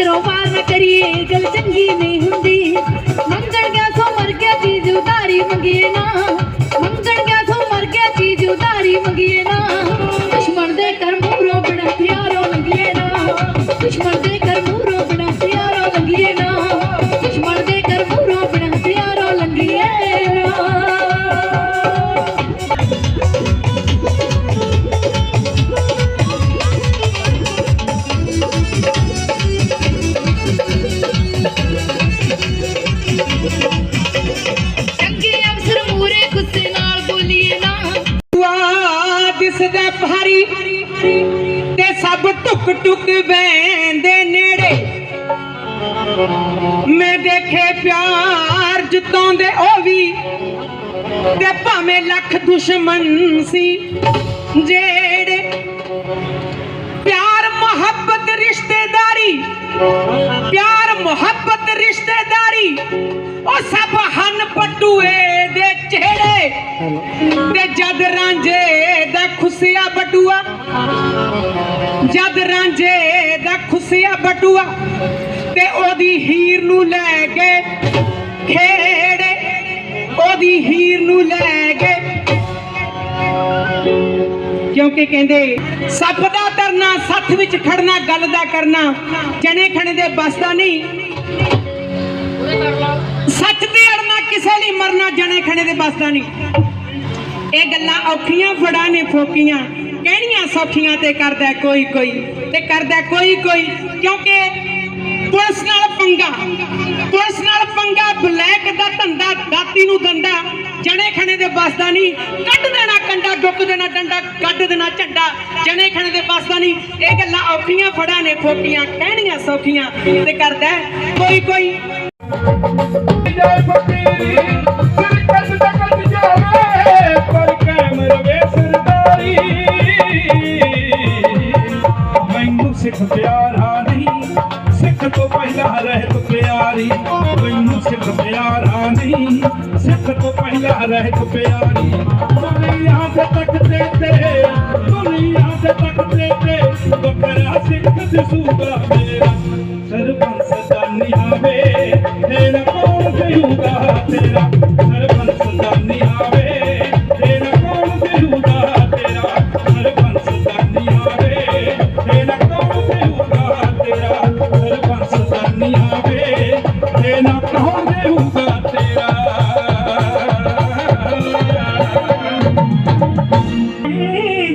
ਮਾਰ ਨਾ ਕਰੀਏ ਗੱਲ ਚੰਗੀ ਨਹੀਂ ਭਾਰੀ ਤੇ ਸਭ ਟੁਕ ਟੁਕ ਬੈਂਦੇ ਨੇੜੇ। ਮੈਂ ਦੇਖੇ ਪਿਆਰ ਜਤਾਉਂਦੇ ਉਹ ਵੀ। ਤੇ ਭਾਵੇਂ ਲੱਖ ਦੁਸ਼ਮਣ ਸੀ, ਜਿਹੜੇ ਪਿਆਰ, ਮੁਹੱਬਤ, ਰਿਸ਼ਤੇਦਾਰੀ, ਪਿਆਰ, ਮੁਹੱਬਤ, ਰਿਸ਼ਤੇਦਾਰੀ, ਉਹ ਸਭ ਹਨ ਪਟੂਏ ਦੇ ਚਿਹੜੇ। ਤੇ ਜਦ ਰਾਂਝੇ ਬਟੂਆ। ਜਦ ਰਾਂਝੇ ਦਾ ਖੁੱਸਿਆ ਬਟੂਆ ਤੇ ਉਹਦੀ ਹੀਰ ਨੂੰ ਲੈ ਕੇ ਖੇੜੇ, ਉਹਦੀ ਹੀਰ ਨੂੰ ਲੈ ਕੇ। ਕਿਉਂਕਿ ਕਹਿੰਦੇ, ਸੱਪ ਦਾ ਤਰਨਾ ਸੱਥ ਵਿੱਚ ਖੜਨਾ, ਗੱਲ ਦਾ ਕਰਨਾ, ਜਣੇ ਖਣੇ ਦੇ ਬਸ ਦਾ ਨਹੀਂ। ਸੱਚ ਤੇ ਅੜਨਾ ਕਿਸੇ ਲਈ ਮਰਨਾ, ਜਣੇ ਖਣੇ ਦੇ ਬਸ ਦਾ ਨਹੀਂ। ਇਹ ਗੱਲਾਂ ਔਖੀਆਂ, ਫੜਾ ਨੇ ਫੋਕੀਆਂ। ਕਹਿਣੀਆਂ ਤੇ ਕਰਦਾ ਕੋਈ ਕੋਈ, ਤੇ ਕਰਦਾ ਕੋਈ ਕੋਈ, ਕਿਉਂਕਿ ਪੁਲਿਸ ਨਾਲ ਪੰਗਾ, ਪੁਲਿਸ ਨਾਲ ਪੰਗਾ, ਬਲੈਕ ਦਾ ਧੰਦਾ, ਦਾਤੀ ਨੂੰ ਦੰਦਾ, ਜਣੇ ਖਣੇ ਦੇ ਬਸ ਨਹੀਂ, ਕੱਢ ਦੇਣਾ ਕੰਡਾ ਡੁੱਕ ਦੇਣਾ ਡੰਡਾ, ਕੱਢ ਦੇਣਾ ਝੰਡਾ, ਜਣੇ ਖਣੇ ਦੇ ਬਸ ਦਾ ਨਹੀਂ, ਇਹ ਗੱਲਾਂ ਔਖੀਆਂ ਫੜਾਂ ਨੇ, ਫੋਕੀਆਂ, ਕਹਿਣੀਆਂ ਸੌਖੀਆਂ, ਤੇ ਕਰਦਾ ਕੋਈ ਕੋਈ। ਜੈ ਫਕੀਰੀ सिख तो पहला रहतु प्यारी प्यार आ न सिख तो पहला रहत प्यारी। हथ तक ते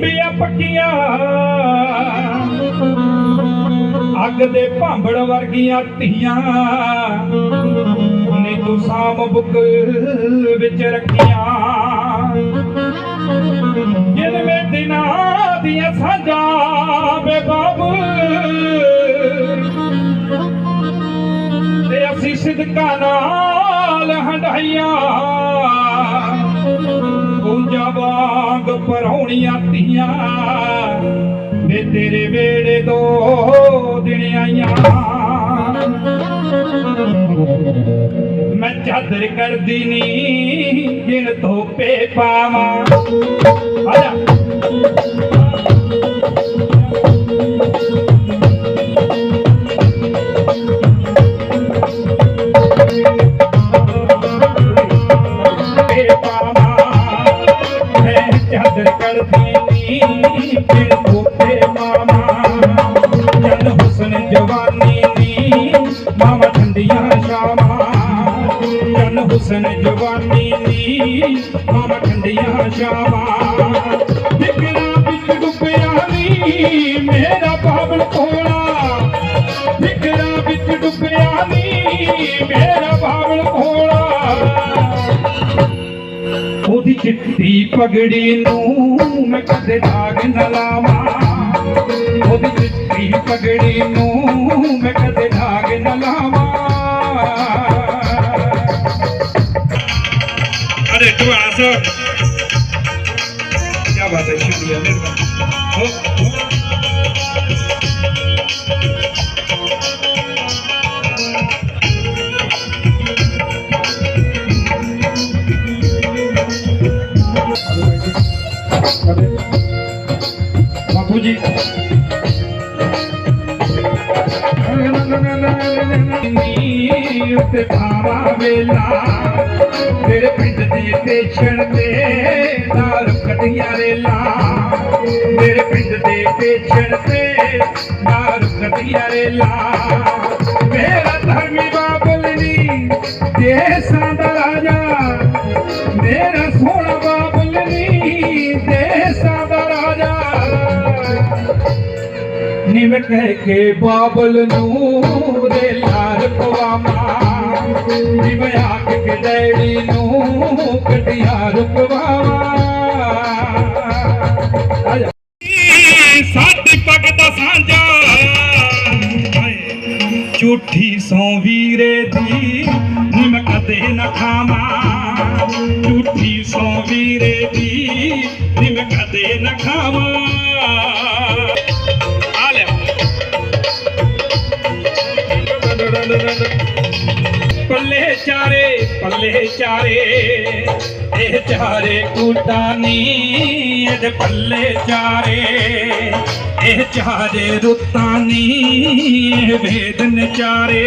ਬੀਆਂ ਪੱਕੀਆਂ। ਅੱਗ ਦੇ ਭਾਂਬੜ ਵਰਗੀਆਂ ਧੀਆਂ ਨੇ ਤੂੰ ਸਾਮ ਬੁੱਕ ਵਿੱਚ ਰੱਖੀਆਂ। ਜਿਨਵੇਂ ਦਿਨਾਂ ਦੀਆਂ ਸਾਜਾਂ ਬੇਬਾਬ। ਤੇ ਅਸੀਂ ਸਿਦਕਾਂ ਨਾਲ ਹੰਡਾਈਆਂ ਪੂੰਜਾ ਵਾਂਗ ਧੀਆਂ ਵੇ ਤੇਰੇ ਵੇੜੇ ਦੋ ਦਿਨ ਆਈਆਂ। ਮੈਂ ਚਾਦਰ ਕਰਦੀ ਨੀ ਜਿਨ ਧੋਪੇ ਪਾਵਾਂ। ਆਜਾ ਧੋਪੇ ਜਨ ਹੁਸਨ ਜਵਾਨੀ ਨੀ ਮਾਵਾ ਠੰਡੀਆਂ ਸ਼ਾਮਾਂ ਫਿਕਰਾਂ ਵਿੱਚ ਡੁੱਬਿਆ ਨੀ ਮੇਰਾ ਬਾਬਲ ਕੋਲਾ ਫਿਕਰਾਂ ਵਿੱਚ ਡੁੱਬਿਆ ਨੀ ਮੇਰਾ ਬਾਬਲ ਕੋਲਾ ਉਹਦੀ ਚਿੱਟੀ ਪਗੜੀ ਨੂੰ ਮੈਂ ਕਦੇ ਦਾਗ ਨਾ ਲਾਵਾਂ। ਉਹਦੀ ਚਿੱਟੀ ਪਗੜੀ ਨੂੰ ਮੈਂ ਕਦੇ ਦਾਗ त्या बाबा शिवूया निर्माण हो ਨੀ ਉੱਤੇ ਭਾਵਾ ਵੇਲਾ ਮੇਰੇ ਪਿੰਡ ਦੇ ਟੇਛਣ ਤੇ ਦਾਰ ਕਟੀਆਂ ਰੇਲਾ ਤੇਰੇ ਪਿੰਡ ਦੇ ਟੇਛਣ ਤੇ ਦਾਰ ਕੱਟੀਆਂ ਰੇਲਾ ਮੇਰਾ ਧਰਮੀ ਬਾਬਲ ਨੀ ਦੇਸਾਂ ਦਾ ਰਾਜਾ, ਮੇਰਾ ਨਿਮ ਕਹਿ ਕੇ ਬਾਬਲ ਨੂੰ ਦੇ ਲਾਰ ਪਵਾਮਾ ਨਿਮ ਆਖ ਕੇ ਡੈਡੀ ਨੂੰ ਕਟਿਆ ਰੁਕਵਾਵਾ। ਸਾਡੀ ਪੱਗ ਦਾ ਸਾਂਝਾ। ਝੂਠੀ ਸੌ ਵੀਰੇ ਦੀ ਨਿਮ ਕਦੇ ਨਾ ਖਾਵਾਂ। ਝੂਠੀ ਸੌ ਵੀਰੇ ਦੀ ਨਿਮ ਕਦੇ ਨਾ ਖਾਵਾਂ। ਪੱਲੇ ਚਾਰੇ ਪੱਲੇ ਚਾਰੇ। ਇਹ ਚਾਰੇ ਕੁਟਾਨੀ ਇਹਦੇ ਪੱਲੇ ਚਾਰੇ। ਇਹ ਚਾਰੇ ਰੁੱਤਾਨੀ ਇਹ ਵੇਦ ਨਚਾਰੇ।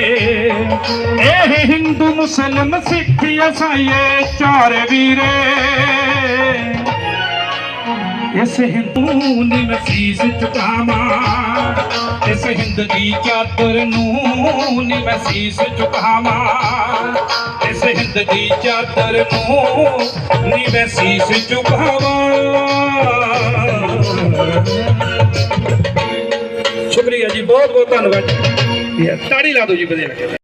ਇਹ ਹਿੰਦੂ ਮੁਸਲਮ ਸਿੱਖ ਈਸਾਈ ਚਾਰੇ ਵੀਰੇ। ਇਸ ਹਿੰਦੂ ਨੇ ਮੈਂ ਸੀਸ ਝੁਕਾਵਾਂ ਇਸ ਹਿੰਦ ਦੀ ਚਾਦਰ ਨੂੰ ਨੀ ਮੈਂ ਸੀਸ ਝੁਕਾਵਾਂ ਇਸ ਹਿੰਦ ਦੀ ਚਾਦਰ ਨੂੰ ਨੀ ਮੈਂ ਸੀਸ ਝੁਕਾਵਾਂ ਸ਼ੁਕਰੀਆ ਜੀ ਬਹੁਤ ਬਹੁਤ ਧੰਨਵਾਦ ਤਾੜੀ ਲਾ ਦਿਓ ਜੀ ਵਧੀਆ